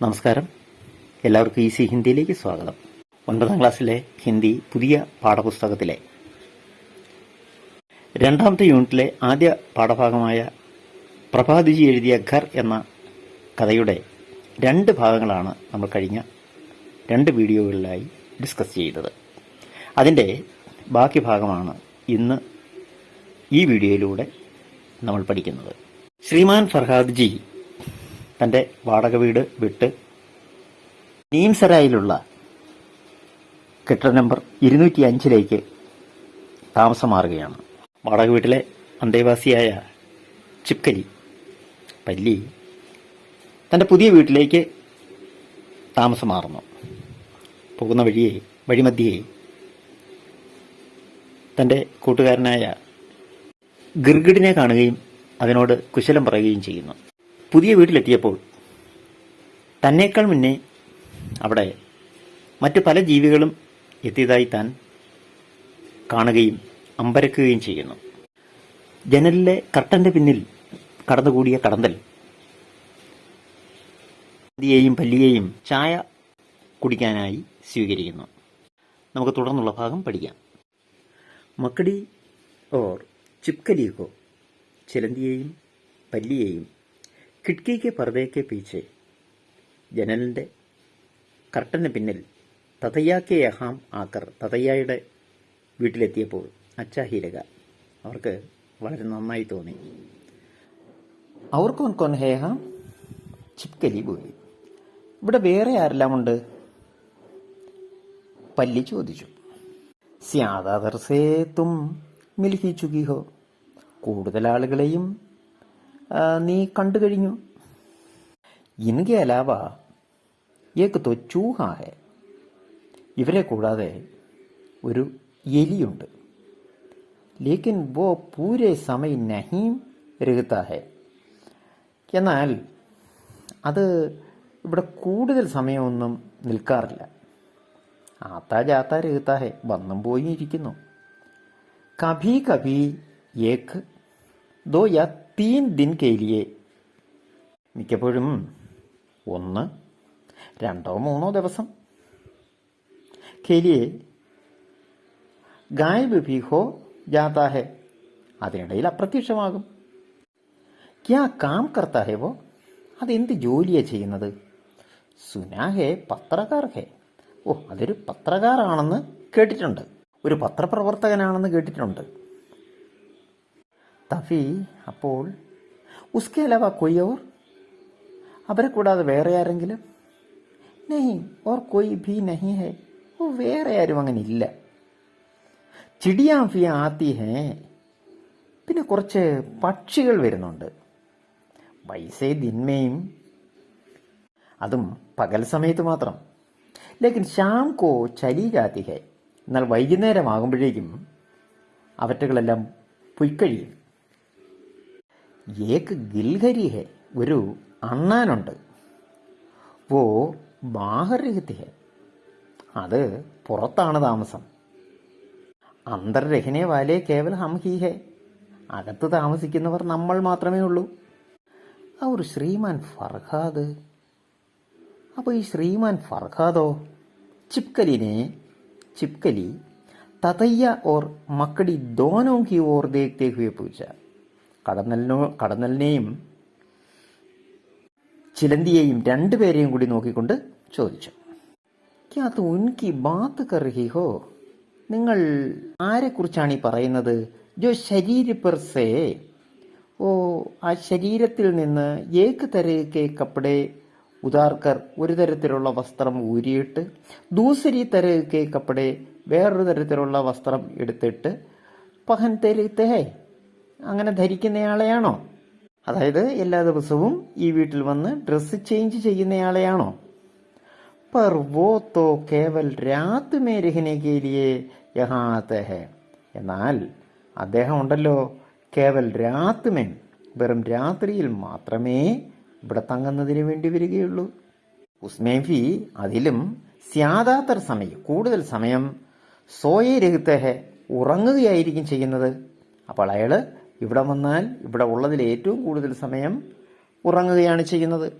നമസ്കാരം. എല്ലാവർക്കും ഈസി ഹിന്ദിയിലേക്ക് സ്വാഗതം. ഒൻപതാം ക്ലാസ്സിലെ ഹിന്ദി പുതിയ പാഠപുസ്തകത്തിലെ രണ്ടാമത്തെ യൂണിറ്റിലെ ആദ്യ പാഠഭാഗമായ പ്രഭാതിജി എഴുതിയ ഘർ എന്ന കഥയുടെ രണ്ട് ഭാഗങ്ങളാണ് നമ്മൾ കഴിഞ്ഞ രണ്ട് വീഡിയോകളിലായി ഡിസ്കസ് ചെയ്തത്. അതിന്റെ ബാക്കി ഭാഗമാണ് ഇന്ന് ഈ വീഡിയോയിലൂടെ നമ്മൾ പഠിക്കുന്നത്. ശ്രീമാൻ ഫർഹാദ് ജി തന്റെ വാടക വീട് വിട്ട് നീംസരായിലുള്ള കെട്ടിട നമ്പർ ഇരുന്നൂറ്റി അഞ്ചിലേക്ക് താമസം മാറുകയാണ് വാടക വീട്ടിലെ അന്തേവാസിയായ ചിപ്കലി പല്ലി തന്റെ പുതിയ വീട്ടിലേക്ക് താമസം മാറുന്നു പോകുന്ന വഴിയെ വഴിമധ്യയെ തന്റെ കൂട്ടുകാരനായ ഗിർഗിഡിനെ കാണുകയും അതിനോട് കുശലം പറയുകയും ചെയ്യുന്നു. പുതിയ വീട്ടിലെത്തിയപ്പോൾ തന്നേക്കാൾ മുന്നേ അവിടെ മറ്റു പല ജീവികളും എത്തിയതായി താൻ കാണുകയും അമ്പരക്കുകയും ചെയ്യുന്നു. ജനലിലെ കർട്ടന്റെ പിന്നിൽ കടന്നുകൂടിയ കടന്തൽ. നദിയെയും പല്ലിയെയും ചായ കുടിക്കാനായി സ്വീകരിക്കുന്നു. നമുക്ക് തുടർന്നുള്ള ഭാഗം പഠിക്കാം. മക്കടി ഓർ ചിപ്കലി को ചിലന്തിയെയും പല്ലിയെയും കിട്കിക്ക് പർദയ്ക്ക് പീച്ചെ. ജനലിന്റെ കർട്ടന് പിന്നിൽ തതയ്യാക്കെ യഹാം ആക്കർ തതയ്യായുടെ വീട്ടിലെത്തിയപ്പോൾ അച്ചാഹീരക അവർക്ക് വളരെ നന്നായി തോന്നി. അവർ കോൻ കോൻ ചിപ്കലി പോയി ഇവിടെ വേറെ ആരെല്ലാം ഉണ്ട് പല്ലി ചോദിച്ചു. സ്യാദാദർസേ തും മിൽഹി ചുകി ഹോ കൂടുതൽ ആളുകളെയും നീ കണ്ടു കഴിഞ്ഞു. ഇൻകെ അലാവ ഏക്ക് തോ ചൂഹായ. ഇവരെ കൂടാതെ ഒരു എലിയുണ്ട്. ലേക്കിൻ വോ പൂരെ സമയ നഹീം രഹത്ത ഹെ എന്നാൽ അത് ഇവിടെ കൂടുതൽ സമയമൊന്നും നിൽക്കാറില്ല. ആത്താ ജാത്താ രഹത്ത ഹെ വന്നും പോയി ഇരിക്കുന്നു. കഭി കഭി ഏക്ക് ദോ യാ തീൻ ദിൻ കേലിയെ മിക്കപ്പോഴും ഒന്ന് രണ്ടോ മൂന്നോ ദിവസം. കേലിയെ ഗായബ് ഭി ഹോ ജാതാ അതിനിടയിൽ അപ്രത്യക്ഷമാകും. ക്യാ കാം കർത്താ ഹെ വോ? അതെന്ത് ജോലിയാണ് ചെയ്യുന്നത്? സുനാ ഹേ. ഓ അതൊരു പത്രകാരാണെന്ന് കേട്ടിട്ടുണ്ട്. ഒരു പത്രപ്രവർത്തകനാണെന്ന് കേട്ടിട്ടുണ്ട്. തഫി അപ്പോൾ ഉസ്കെ അലവ കൊയ് അവരെ കൂടാതെ വേറെ ആരെങ്കിലും? നെഹി ഓർ കൊയ് ഭി നഹി ഹേ? ഓ വേറെ ആരും അങ്ങനെ ഇല്ല. ചിടിയാ ഫി ആത്തി ഹേ? പിന്നെ കുറച്ച് പക്ഷികൾ വരുന്നുണ്ട്. വൈസേ ദിന്മയും അതും പകൽ സമയത്ത് മാത്രം. ലേക്കിൻ ശ്യാം കോ ചലി ജാതി ഹേ. എന്നാൽ വൈകുന്നേരമാകുമ്പോഴേക്കും അവറ്റകളെല്ലാം പൊയ്ക്കഴിയും. ഏക്ക് ഗിൽഹരി ഹെ ഒരു അണ്ണാനുണ്ട്. വോ ബാഹരഹിതി ഹെ അത് പുറത്താണ് താമസം. അന്തർരഹിനെ വാലേ കേവൽ ഹം ഹി ഹെ അകത്ത് താമസിക്കുന്നവർ നമ്മൾ മാത്രമേ ഉള്ളൂ. ആ ഒരു ശ്രീമാൻ ഫർഹാദ് അപ്പോൾ ഈ ശ്രീമാൻ ഫർഹാദോ ചിപ്കലിനെ ചിപ്കലി തതയ്യ ഓർ മക്കടി ദോനോ കി ഓർ ദേഖ്തേ ഹുയെ പൂച്ച കടന്നലിനോ കടന്നലിനെയും ചിലന്തിയെയും രണ്ടുപേരെയും കൂടി നോക്കിക്കൊണ്ട് ചോദിച്ചു. ക്യാ ഉൻകി ബാത്ത് കർ റഹി ഹോ? നിങ്ങൾ ആരെക്കുറിച്ചാണ് ഈ പറയുന്നത്? ജോ ശരീര പെർസേ ഓ ആ ശരീരത്തിൽ നിന്ന് ഏക്ക് തരക്കെ കപ്പടെ ഉദാർക്കർ ഒരു തരത്തിലുള്ള വസ്ത്രം ഊരിയിട്ട് ദൂസരി തരക്കെ കപ്പടെ വേറൊരു തരത്തിലുള്ള വസ്ത്രം എടുത്തിട്ട് പഹൻ തരുത്തേ അങ്ങനെ ധരിക്കുന്നയാളെയാണോ അതായത് എല്ലാ ദിവസവും ഈ വീട്ടിൽ വന്ന് ഡ്രസ്സ് ചേഞ്ച് ചെയ്യുന്നയാളെയാണോ पर वो तो കേവൽ രാത് മേ രഹനെ കെ ലിയെ യഹാ ആത്തെ ഹെ എന്നാൽ അദ്ദേഹം ഉണ്ടല്ലോ കേവൽ രാത് മേ വെറും രാത്രിയിൽ മാത്രമേ ഇവിടെ തങ്ങുന്നതിന് വേണ്ടി വരികയുള്ളൂ ഉസ്മേ ഫി അതിലും സ്യാദാത്തർ സമയം കൂടുതൽ സമയം സോയെ രഹിത്ത ഹെ ഉറങ്ങുകയായിരിക്കും ചെയ്യുന്നത് അപ്പോൾ അയാള് ഇവിടെ വന്നാൽ ഇവിടെ ഉള്ളതിൽ ഏറ്റവും കൂടുതൽ സമയം ഉറങ്ങുകയാണ് ചെയ്യുന്നത്.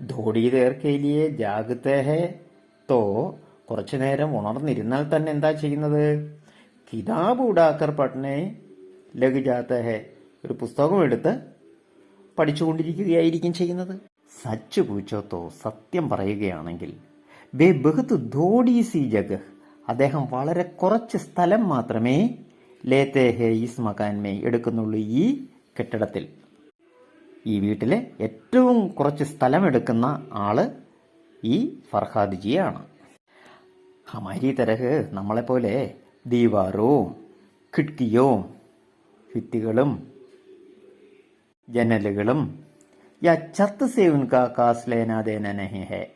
ധോടി തേർക്കയിലിയെ ജാഗത്തെ ഹേ. തോ കുറച്ചു നേരം ഉണർന്നിരുന്നാൽ തന്നെ എന്താ ചെയ്യുന്നത്? കിതാബ് ഉടാക്കർ പട്നെ ലഘുജാത്തഹെ ഒരു പുസ്തകം എടുത്ത് പഠിച്ചുകൊണ്ടിരിക്കുകയായിരിക്കും ചെയ്യുന്നത്. സച്ച് പൂച്ചോത്തോ സത്യം പറയുകയാണെങ്കിൽ ബേ ബഹുത്ത് ധോഡി സി ജഗ് അദ്ദേഹം വളരെ കുറച്ച് സ്ഥലം മാത്രമേ ലേത്തെ ഹേ ഇസ് മകാൻമേ എടുക്കുന്നുള്ളൂ ഈ കെട്ടിടത്തിൽ. ഈ വീട്ടിലെ ഏറ്റവും കുറച്ച് സ്ഥലം സ്ഥലമെടുക്കുന്ന ആൾ ഈ ഫർഹാദ് ജിയാണ് ഹമാരി തരഹ് നമ്മളെപ്പോലെ ദീവാറും കിഡ്കിയും ഭിത്തികളും ജനലുകളും യാ ചത്ത് സേ ഉൻകാ കാസ് ലേനാ ദേന നഹി ഹേ.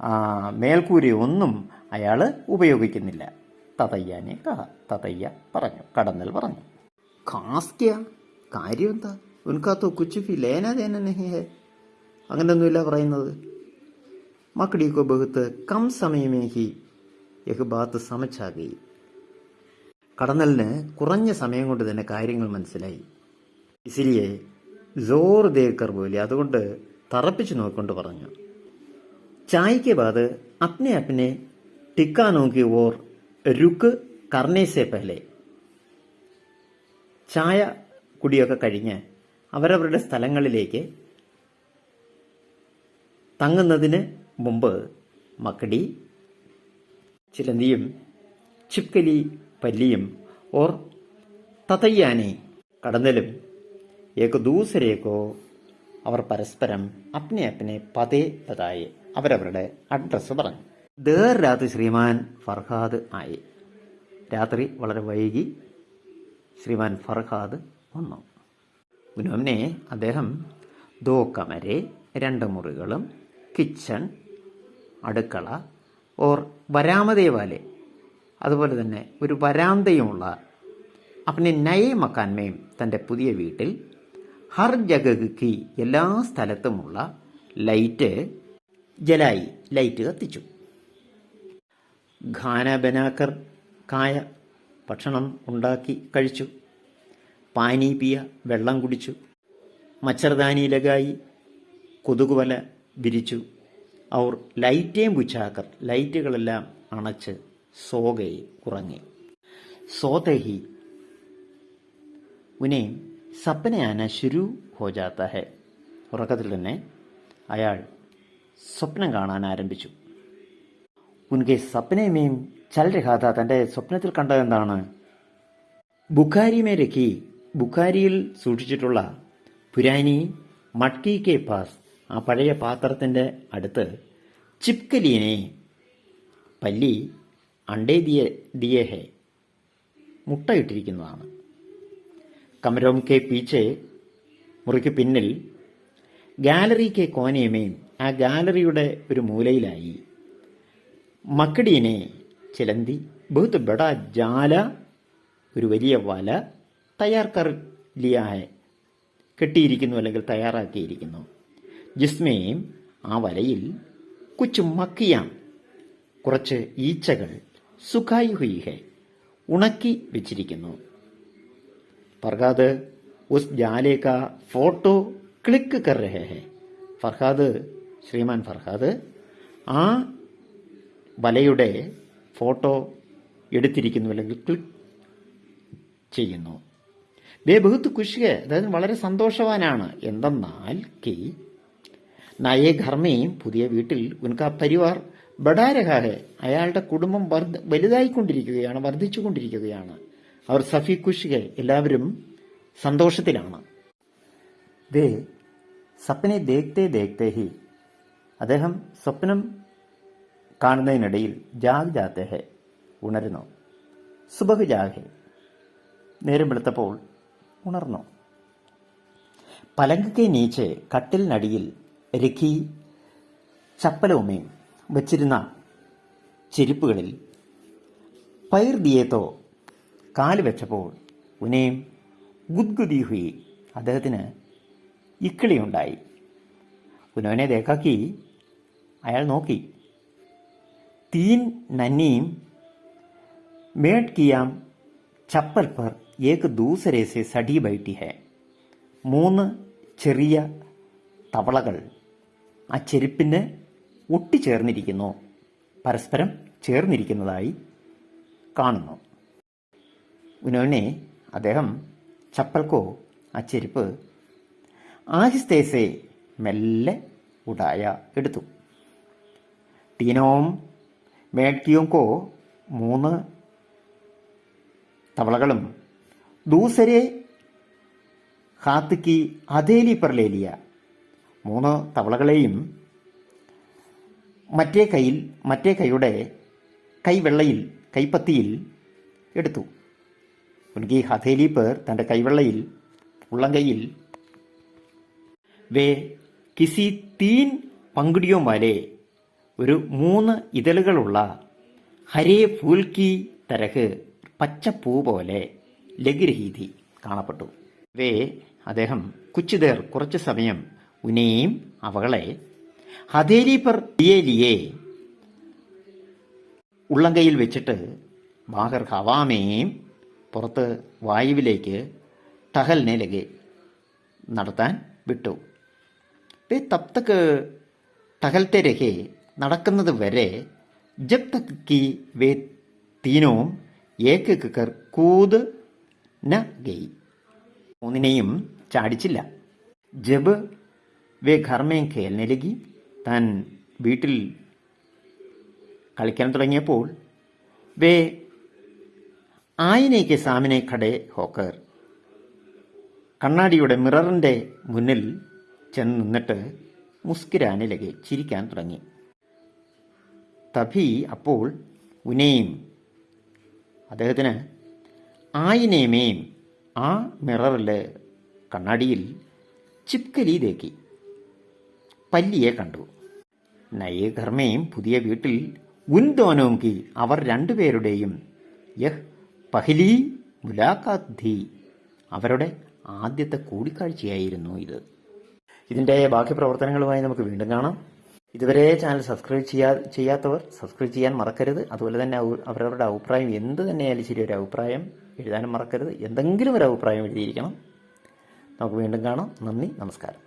ആ മേൽക്കൂരി ഒന്നും അയാൾ ഉപയോഗിക്കുന്നില്ല. തതയ്യാനെ കഹ. തതയ്യ പറഞ്ഞു. കടന്നൽ പറഞ്ഞു. കാസ്കിയ? കാര്യം എന്താ ഉൻകാത്തോ കുച്ചുഫി ലേനാ ദേന നഹി ഹേ. അങ്ങനെയൊന്നുമില്ല പറയുന്നത്. മക്കടിയൊക്കെ ബഹുത്ത് കം സമയമേ ഹി. യഹ് ബാത്ത് സമച്ചാകി കടന്നലിന് കുറഞ്ഞ സമയം കൊണ്ട് തന്നെ കാര്യങ്ങൾ മനസ്സിലായി. ഇസിലിയെ ജോർ ദേക്കർ പോലെ അതുകൊണ്ട് തറപ്പിച്ചു നോക്കൊണ്ട് പറഞ്ഞു. ചായക്ക് ബാത് അപ്നെ അപ്നെ ടിക്കാ നോക്കി ഓർ രുക്ക് കർണേസെ പെലെ. ചായ കുടിയൊക്കെ കഴിഞ്ഞ് അവരവരുടെ സ്ഥലങ്ങളിലേക്ക് തങ്ങുന്നതിന് മുമ്പ് മക്കടി ചിലന്തിയും ചിപ്കലി പല്ലിയും ഓർ തതയ്യാനെ കടന്നലും ഏക ദൂസരേക്കോ അവർ പരസ്പരം അപ്നെ അപ്നെ പതേ പതായെ അവരവരുടെ അഡ്രസ്സ് പറഞ്ഞു. ദേർ രാത്രി ശ്രീമാൻ ഫർഹാദ് ആയി. രാത്രി വളരെ വൈകി ശ്രീമാൻ ഫർഹാദ് വന്നു. ഉനോമിനെ അദ്ദേഹം ദോ കമരെ രണ്ട് മുറികളും കിച്ചൺ അടുക്കള ഓർ വരാമതേവാലെ അതുപോലെ തന്നെ ഒരു വരാന്തയുമുള്ള അപ്പനെ നയെ മക്കാൻമേയും തന്റെ പുതിയ വീട്ടിൽ ഹർ ജഗകി എല്ലാ സ്ഥലത്തുമുള്ള ലൈറ്റ് ജലായി ലൈറ്റ് കത്തിച്ചു. ഖാന ബനാക്കർ കായ ഭക്ഷണം ഉണ്ടാക്കി കഴിച്ചു. പാനി പിയ വെള്ളം കുടിച്ചു. മച്ചർദാനിയിലകായി കൊതുകുവല വിരിച്ചു. അവർ ലൈറ്റേം ബുച്ചാക്കർ ലൈറ്റുകളെല്ലാം അണച്ച് സോകയെ ഉറങ്ങി സോതഹി ഉനെ സപ്നയാന ശുരു ഹോജാത്ത ഹെ. ഉറക്കത്തിൽ തന്നെ അയാൾ സ്വപ്നം കാണാൻ ആരംഭിച്ചു. ഉൻകെ സപ്പനേമേയും ചൽ രഹാത തന്റെ സ്വപ്നത്തിൽ കണ്ടതെന്താണ് ബുഖാരി മേ രഖി ബുഖാരിയിൽ സൂക്ഷിച്ചിട്ടുള്ള പുരാനി മട്കി കെ പാസ് ആ പഴയ പാത്രത്തിന്റെ അടുത്ത് ചിപ്കലീനെ പല്ലി അണ്ടേ ദിയ ദിയേ ഹെ മുട്ടയിട്ടിരിക്കുന്നതാണ് കമരോം കെ പീച്ചെ മുറിക്ക് പിന്നിൽ ഗാലറി കെ കോനയമേയും ആ ഗാലറിയുടെ ഒരു മൂലയിലായി. മക്കടീനെ ചിലന്തി ബഹുത്ത് ബഡ ജാല ഒരു വലിയ വല തയ്യാർ കർ ലിയ ഹെ കെട്ടിയിരിക്കുന്നു അല്ലെങ്കിൽ തയ്യാറാക്കിയിരിക്കുന്നു. ജിസ്മയും ആ വലയിൽ കുച്ചു മക്കിയാം. കുറച്ച് ഈച്ചകൾ സുഖായി ഹുയിഹെ ഉണക്കി വെച്ചിരിക്കുന്നു. ഫർഹാദ് ഉസ് ജാലേക്ക ഫോട്ടോ ക്ലിക്ക് കർ ഹെ. ഫർഹാദ് ശ്രീമാൻ ഫർഹാദ് ആ വലയുടെ ഫോട്ടോ എടുത്തിരിക്കുന്നു അല്ലെങ്കിൽ ക്ലിക്ക് ചെയ്യുന്നു. ബേ ബഹുത്ത് കുഷിക അതായത് വളരെ സന്തോഷവാനാണ്. എന്തെന്നാൽ കി നയേ ഘർമ്മയും പുതിയ വീട്ടിൽ ഉൻകാ പരിവാർ ബഡാരഹാഹെ അയാളുടെ കുടുംബം വർദ്ധ വലുതായിക്കൊണ്ടിരിക്കുകയാണ് വർദ്ധിച്ചുകൊണ്ടിരിക്കുകയാണ്. അവർ സഫി കുഷിക എല്ലാവരും സന്തോഷത്തിലാണ്. ദേ സപ്പനെ ദേഖത്തെ ദേഖത്തെ ഹി. അദ്ദേഹം സ്വപ്നം കാണുന്നതിനിടയിൽ ജാഗ് ജാത്തെ ഹെ ഉണരുന്നു. സുബഹ് ജാഗ് നേരം വെളുത്തപ്പോൾ ഉണർന്നു. പലങ്കയ്ക്ക് നീച്ച് കട്ടിലിനടിയിൽ രഖി ചപ്പലവുമേയും വച്ചിരുന്ന ചെരുപ്പുകളിൽ പൈർ ദിയേത്തോ കാൽ വെച്ചപ്പോൾ ഉനയും ഗുദ്ഗുദി ഹുയി അദ്ദേഹത്തിന് ഇക്കിളിയുണ്ടായി. ഉനോനെ ദേക്കാക്കി അയാൾ നോക്കി. തീൻ നന്നിയും മേഡ് കിയാം ചപ്പൽ പർ ഏക് ദൂസരെ സെ സടി ബൈട്ടി ഹെ മൂന്ന് ചെറിയ തവളകൾ ആ ചെരുപ്പിന് ഒട്ടിച്ചേർന്നിരിക്കുന്നു പരസ്പരം ചേർന്നിരിക്കുന്നതായി കാണുന്നു ഉനോനെ അദ്ദേഹം ചപ്പൽക്കോ ആ ചെരുപ്പ് ആഹിസ്തേസെ മെല്ലെ ഉടായ എടുത്തു ടീനോം മേഡ്കിയോങ്കോ മൂന്ന് തവളകളും. ദൂസരെ ഹാത്തിക്കി അതേലി പെർലേലിയ. മൂന്ന് തവളകളെയും മറ്റേ കൈയിൽ മറ്റേ കൈയുടെ കൈവെള്ളയിൽ കൈപ്പത്തിയിൽ എടുത്തു. ഉൻകി ഹഥേലി പേർ തന്റെ കൈവെള്ളയിൽ ഉള്ളങ്കയിൽ വേ കിസി തീൻ പങ്കുടിയോ വരെ ഒരു മൂന്ന് ഇതളുകളുള്ള ഹരേ ഫൂൽക്കി തരഹ് പച്ചപ്പൂ പോലെ ലഘുരഹീതി കാണപ്പെട്ടു. വേ അദ്ദേഹം കുച്ചുതേർ കുറച്ചു സമയം ഉനയും അവകളെ ഹതേലി പെർ ലിയേ ഉള്ളങ്കയിൽ വെച്ചിട്ട് ബാഹർ ഹവാമേയും പുറത്ത് വായുവിലേക്ക് ടഹലിനെ ലഗെ നടത്താൻ വിട്ടു. വേ തബ് തക്ക് ടഹൽത്തെ രഹെ നടക്കുന്നത് വരെ ജബ് തക് കി വേ തീനവും ഏക്ക് കർ കൂത് ന ഗെയ്. മൂന്നിനെയും ചാടിച്ചില്ല. ജബ് വേ ഘർമേ ഖേലിനെ ലഗി താൻ വീട്ടിൽ കളിക്കാൻ തുടങ്ങിയപ്പോൾ വേ ആയിനേക്ക് സാമിനെ ഖടേ ഹോക്കർ. കണ്ണാടിയുടെ മിററിന്റെ മുന്നിൽ ചെന്ന് നിന്നിട്ട് മുസ്കിരാനിലകെ ചിരിക്കാൻ തുടങ്ങി. തഭി അപ്പോൾ ഉനയും അദ്ദേഹത്തിന് ആയിനേമേം ആ മിററിൽ കണ്ണാടിയിൽ ചിപ്കലി തേക്കി. പല്ലിയെ കണ്ടു. നയേ ഘർമ്മയും പുതിയ വീട്ടിൽ ഉൻതോനോങ്കി അവർ രണ്ടുപേരുടെയും യഹ് പഹ്ലി മുലാഖാത്ത് അവരുടെ ആദ്യത്തെ കൂടിക്കാഴ്ചയായിരുന്നു ഇത്. ഇതിന്റെ ബാക്കി പ്രവർത്തനങ്ങളുമായി നമുക്ക് വീണ്ടും കാണാം. ഇതുവരെ ചാനൽ സബ്സ്ക്രൈബ് ചെയ്യാ ചെയ്യാത്തവർ സബ്സ്ക്രൈബ് ചെയ്യാൻ മറക്കരുത്. അതുപോലെ തന്നെ അവരവരുടെ അഭിപ്രായം എന്ത് തന്നെയായാലും ശരി ഒരു അഭിപ്രായം എഴുതാനും മറക്കരുത്. എന്തെങ്കിലും ഒരു അഭിപ്രായം എഴുതിയിരിക്കണം. നമുക്ക് വീണ്ടും കാണാം. നന്ദി നമസ്കാരം.